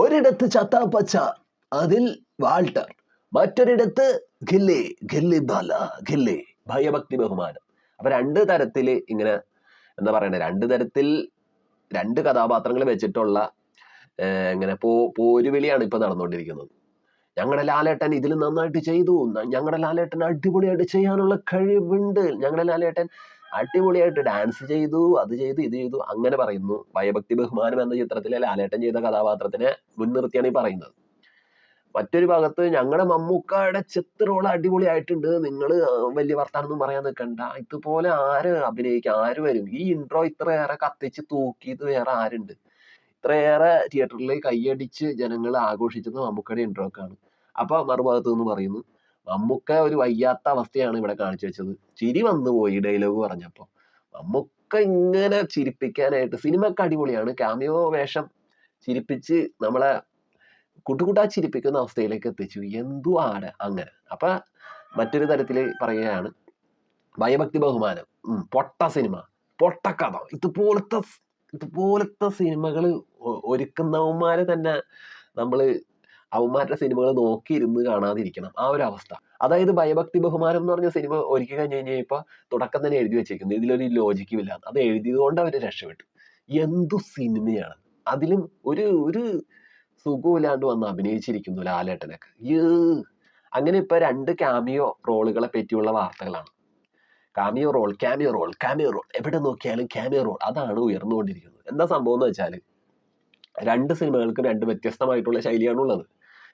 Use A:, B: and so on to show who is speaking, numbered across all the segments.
A: ഒരിടത്ത് ചത്താപ്പച്ച അതിൽ വാൾട്ടർ. മറ്റൊരിടത്ത് ഖില്ലി ഖില്ലി ബാല ഖില്ലി ഭയഭക്തി ബഹുമാനം. അപ്പൊ രണ്ട് തരത്തിൽ ഇങ്ങനെ എന്താ പറയണേ രണ്ട് തരത്തിൽ രണ്ട് കഥാപാത്രങ്ങൾ വെച്ചിട്ടുള്ള ഇങ്ങനെ പോ പോരുവിളിയാണ് ഇപ്പൊ നടന്നുകൊണ്ടിരിക്കുന്നത്. ഞങ്ങളുടെ ലാലേട്ടൻ ഇതിൽ നന്നായിട്ട് ചെയ്തു. ഞങ്ങളുടെ ലാലേട്ടൻ അടിപൊളിയായിട്ട് ചെയ്യാനുള്ള കഴിവുണ്ട്. ഞങ്ങളുടെ ലാലേട്ടൻ അടിപൊളിയായിട്ട് ഡാൻസ് ചെയ്തു അത് ചെയ്തു ഇത് ചെയ്തു അങ്ങനെ പറയുന്നു. ഭയഭക്തി ബഹുമാനം എന്ന ചിത്രത്തിലെ ലാലേട്ടൻ ചെയ്ത കഥാപാത്രത്തിനെ മുൻനിർത്തിയാണ് ഈ പറയുന്നത്. മറ്റൊരു ഭാഗത്ത് ഞങ്ങളുടെ മമ്മൂക്കയുടെ ചിത്രോളം അടിപൊളിയായിട്ടുണ്ട്. നിങ്ങൾ വലിയ വർത്താനൊന്നും പറയാൻ നിൽക്കണ്ട ഇതുപോലെ ആര് അഭിനയിക്കും? ആര് വരും? ഈ ഇൻട്രോ ഇത്രയേറെ കത്തിച്ച് തൂക്കിയത് വേറെ ആരുണ്ട്? ഇത്രയേറെ തിയേറ്ററിൽ കൈയടിച്ച് ജനങ്ങൾ ആഘോഷിച്ചത് മമ്മൂക്കയുടെ ഇൻട്രോ ഒക്കെയാണ്. അപ്പൊ മറുഭാഗത്ത് നിന്ന് പറയുന്നു മമ്മൂക്ക ഒരു വയ്യാത്ത അവസ്ഥയാണ് ഇവിടെ കാണിച്ചു വെച്ചത്. ചിരി വന്നു പോയി ഡയലോഗ് പറഞ്ഞപ്പോ. മമ്മൂക്ക ഇങ്ങനെ ചിരിപ്പിക്കാനായിട്ട് സിനിമക്ക് അടിപൊളിയാണ്. ക്യാമിയോ വേഷം ചിരിപ്പിച്ച് നമ്മളെ കുട്ടുകുട്ടാ ചിരിപ്പിക്കുന്ന അവസ്ഥയിലേക്ക് എത്തിച്ചു. എന്തു ആണ് അങ്ങനെ? അപ്പൊ മറ്റൊരു തരത്തിൽ പറയുകയാണ്. ഭയഭക്തി ബഹുമാനം. പൊട്ട സിനിമ. കഥ. ഇതുപോലത്തെ ഇതുപോലത്തെ സിനിമകൾ ഒരുക്കുന്നവന്മാരെ തന്നെ നമ്മൾ അവന്മാരുടെ സിനിമകൾ നോക്കിയിരുന്ന് കാണാതിരിക്കണം. ആ ഒരു അവസ്ഥ. അതായത് ഭയഭക്തി ബഹുമാനം എന്ന് പറഞ്ഞ സിനിമ ഒരുക്കി കഴിഞ്ഞ് കഴിഞ്ഞാൽ ഇപ്പൊ തുടക്കം തന്നെ എഴുതി വെച്ചേക്കുന്നത് ഇതിലൊരു ലോജിക്കും ഇല്ല. അത് എഴുതിയത് കൊണ്ട് അവർ രക്ഷപ്പെട്ടു. എന്തു സിനിമയാണ്. അതിലും ഒരു ഒരു സുഖമില്ലാണ്ട് വന്ന് അഭിനയിച്ചിരിക്കുന്നു ലാലേട്ടനൊക്കെ. ഏ അങ്ങനെ ഇപ്പൊ രണ്ട് ക്യാമിയോ റോളുകളെ പറ്റിയുള്ള വാർത്തകളാണ്. Cameo role cameo role cameo role എവിടെ നോക്കിയാലും ക്യാമിയോ റോൾ അതാണ് ഉയർന്നുകൊണ്ടിരിക്കുന്നത്. എന്താ സംഭവം എന്ന് വെച്ചാൽ രണ്ട് സിനിമകൾക്കും രണ്ട് വ്യത്യസ്തമായിട്ടുള്ള ശൈലിയാണ് ഉള്ളത്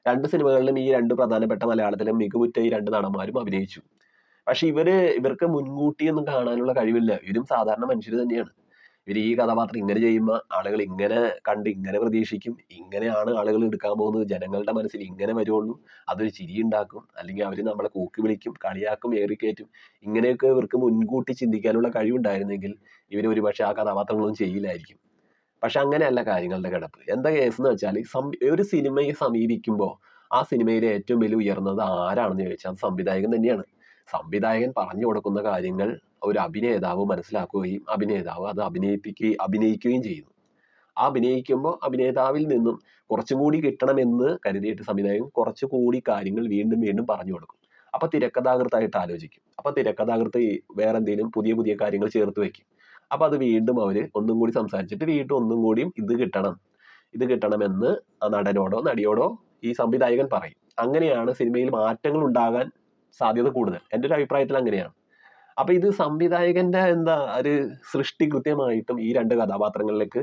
A: രണ്ട് സിനിമകളിലും ഈ രണ്ട് പ്രധാനപ്പെട്ട മലയാളത്തിലെ മികവുറ്റ ഈ രണ്ട് നടന്മാരും അഭിനയിച്ചു. പക്ഷെ ഇവർ ഇവർക്ക് മുൻകൂട്ടി ഒന്നും കാണാനുള്ള കഴിവില്ല. ഇവരും സാധാരണ മനുഷ്യർ തന്നെയാണ്. ഇവർ ഈ കഥാപാത്രം ഇങ്ങനെ ചെയ്യുമ്പോൾ ആളുകൾ ഇങ്ങനെ കണ്ട് ഇങ്ങനെ പ്രതീക്ഷിക്കും. ഇങ്ങനെയാണ് ആളുകൾ എടുക്കാൻ പോകുന്നത്. ജനങ്ങളുടെ മനസ്സിൽ ഇങ്ങനെ വരുള്ളൂ അതൊരു ചിരി ഉണ്ടാക്കും. അല്ലെങ്കിൽ അവർ നമ്മളെ കൂക്കി വിളിക്കും കളിയാക്കും ഏറിക്കയറ്റും ഇങ്ങനെയൊക്കെ ഇവർക്ക് മുൻകൂട്ടി ചിന്തിക്കാനുള്ള കഴിവുണ്ടായിരുന്നെങ്കിൽ ഇവർ ഒരുപക്ഷെ ആ കഥാപാത്രങ്ങളൊന്നും ചെയ്യില്ലായിരിക്കും. പക്ഷെ അങ്ങനെയല്ല കാര്യങ്ങളുടെ കിടപ്പ്. എന്താ കേസ് എന്ന് വെച്ചാൽ ഒരു സിനിമയെ സമീപിക്കുമ്പോൾ ആ സിനിമയിലെ ഏറ്റവും വലിയ ഉയർന്നത് ആരാണെന്ന് ചോദിച്ചാൽ അത് സംവിധായകൻ തന്നെയാണ്. സംവിധായകൻ പറഞ്ഞു കൊടുക്കുന്ന കാര്യങ്ങൾ ഒരു അഭിനേതാവ് മനസ്സിലാക്കുകയും അഭിനേതാവ് അത് അഭിനയിപ്പിക്കുകയും അഭിനയിക്കുകയും ചെയ്യുന്നു. ആ അഭിനയിക്കുമ്പോൾ അഭിനേതാവിൽ നിന്നും കുറച്ചും കൂടി കിട്ടണമെന്ന് കരുതിയിട്ട് സംവിധായകൻ കുറച്ചുകൂടി കാര്യങ്ങൾ വീണ്ടും വീണ്ടും പറഞ്ഞു കൊടുക്കും. അപ്പോൾ തിരക്കഥാകൃത്തായിട്ട് ആലോചിക്കും. അപ്പോൾ തിരക്കഥാകൃത്ത് വേറെ എന്തെങ്കിലും പുതിയ പുതിയ കാര്യങ്ങൾ ചേർത്ത് വെക്കും. അപ്പൊ അത് വീണ്ടും അവർ ഒന്നും കൂടി സംസാരിച്ചിട്ട് വീണ്ടും ഒന്നും കൂടിയും ഇത് കിട്ടണം. ഇത് കിട്ടണമെന്ന് നടനോടോ നടിയോടോ ഈ സംവിധായകൻ പറയും. അങ്ങനെയാണ് സിനിമയിൽ മാറ്റങ്ങൾ ഉണ്ടാകാൻ സാധ്യത കൂടുതൽ. എന്റെ ഒരു അഭിപ്രായത്തിൽ അങ്ങനെയാണ്. അപ്പോൾ ഇത് സംവിധായകന്റെ എന്താ ഒരു സൃഷ്ടി കൃത്യമായിട്ടും ഈ രണ്ട് കഥാപാത്രങ്ങളിലേക്ക്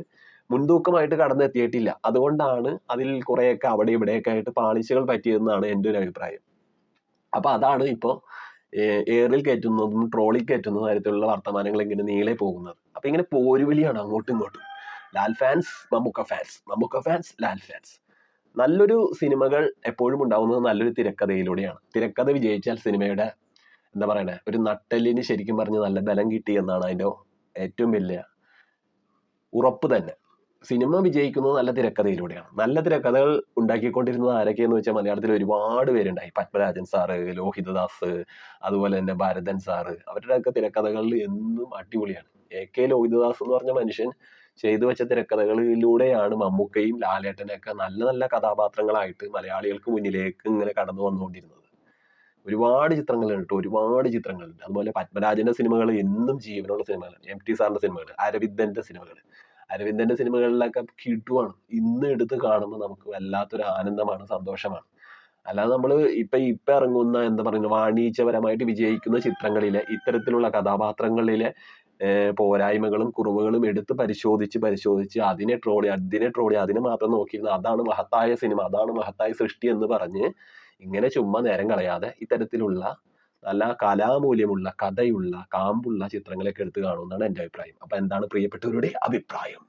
A: മുൻതൂക്കമായിട്ട് കടന്നെത്തിയിട്ടില്ല. അതുകൊണ്ടാണ് അതിൽ കുറെയൊക്കെ അവിടെ ഇവിടെയൊക്കെ ആയിട്ട് പാളിച്ചകൾ പറ്റിയതെന്നാണ് എന്റെ ഒരു അഭിപ്രായം. അപ്പോൾ അതാണ് ഇപ്പോൾ എയറിൽ കയറ്റുന്നതും ട്രോളിൽ കയറ്റുന്ന തരത്തിലുള്ള വർത്തമാനങ്ങൾ ഇങ്ങനെ നീളെ പോകുന്നത്. അപ്പൊ ഇങ്ങനെ പോരുവലിയാണ് അങ്ങോട്ടും ഇങ്ങോട്ടും. Lal fans Mammookka fans. Mammookka fans Lal fans. നല്ലൊരു സിനിമകൾ എപ്പോഴും ഉണ്ടാവുന്നത് നല്ലൊരു തിരക്കഥയിലൂടെയാണ്. തിരക്കഥ വിജയിച്ചാൽ സിനിമയുടെ എന്താ പറയണേ ഒരു നട്ടെല്ലിന് ശരിക്കും പറഞ്ഞ് നല്ല ബലം കിട്ടി എന്നാണ് അതിന്റെ ഏറ്റവും വലിയ ഉറപ്പ് തന്നെ. സിനിമ വിജയിക്കുന്നത് നല്ല തിരക്കഥയിലൂടെയാണ്. നല്ല തിരക്കഥകൾ ഉണ്ടാക്കിക്കൊണ്ടിരുന്നത് ആരൊക്കെയെന്ന് വെച്ചാൽ മലയാളത്തിൽ ഒരുപാട് പേരുണ്ടായി. പത്മരാജൻ സാറ് ലോഹിതദാസ് അതുപോലെ തന്നെ ഭാരതൻ സാറ്. അവരുടെയൊക്കെ തിരക്കഥകളിൽ എന്നും അടിപൊളിയാണ്. എ കെ ലോഹിതദാസ് എന്ന് പറഞ്ഞ മനുഷ്യൻ ചെയ്തു വെച്ച തിരക്കഥകളിലൂടെയാണ് മമ്മൂക്കയും ലാലേട്ടനൊക്കെ നല്ല നല്ല കഥാപാത്രങ്ങളായിട്ട് മലയാളികൾക്ക് മുന്നിലേക്ക് ഇങ്ങനെ കടന്നു വന്നുകൊണ്ടിരുന്നത്. ഒരുപാട് ചിത്രങ്ങളുണ്ട് ഒരുപാട് ചിത്രങ്ങളുണ്ട്. അതുപോലെ പത്മരാജന്റെ സിനിമകൾ എന്നും ജീവനുള്ള സിനിമകളാണ് എം ടി സാറിന്റെ സിനിമകൾ അരവിന്ദന്റെ സിനിമകൾ. അരവിന്ദന്റെ സിനിമകളിലൊക്കെ കിട്ടുവാണ്. ഇന്ന് എടുത്ത് കാണുമ്പോൾ നമുക്ക് വല്ലാത്തൊരു ആനന്ദമാണ് സന്തോഷമാണ്. അല്ലാതെ നമ്മൾ ഇപ്പൊ ഇപ്പൊ ഇറങ്ങുന്ന എന്താ പറയുക വാണിജ്യപരമായിട്ട് വിജയിക്കുന്ന ചിത്രങ്ങളിലെ ഇത്തരത്തിലുള്ള കഥാപാത്രങ്ങളിലെ പോരായ്മകളും കുറവുകളും എടുത്ത് പരിശോധിച്ച് പരിശോധിച്ച് അതിനെ ട്രോളി അതിനെ ട്രോളി അതിനെ മാത്രം നോക്കിയിരുന്ന അതാണ് മഹത്തായ സിനിമ അതാണ് മഹത്തായ സൃഷ്ടി എന്ന് പറഞ്ഞ് ഇങ്ങനെ ചുമ്മാ നേരം കളയാതെ ഇത്തരത്തിലുള്ള നല്ല കലാമൂല്യമുള്ള കഥയുള്ള കാമ്പുള്ള ചിത്രങ്ങളൊക്കെ എടുത്ത് കാണുമെന്നാണ് എന്റെ അഭിപ്രായം. അപ്പോൾ എന്താണ് പ്രിയപ്പെട്ടവരുടെ അഭിപ്രായം?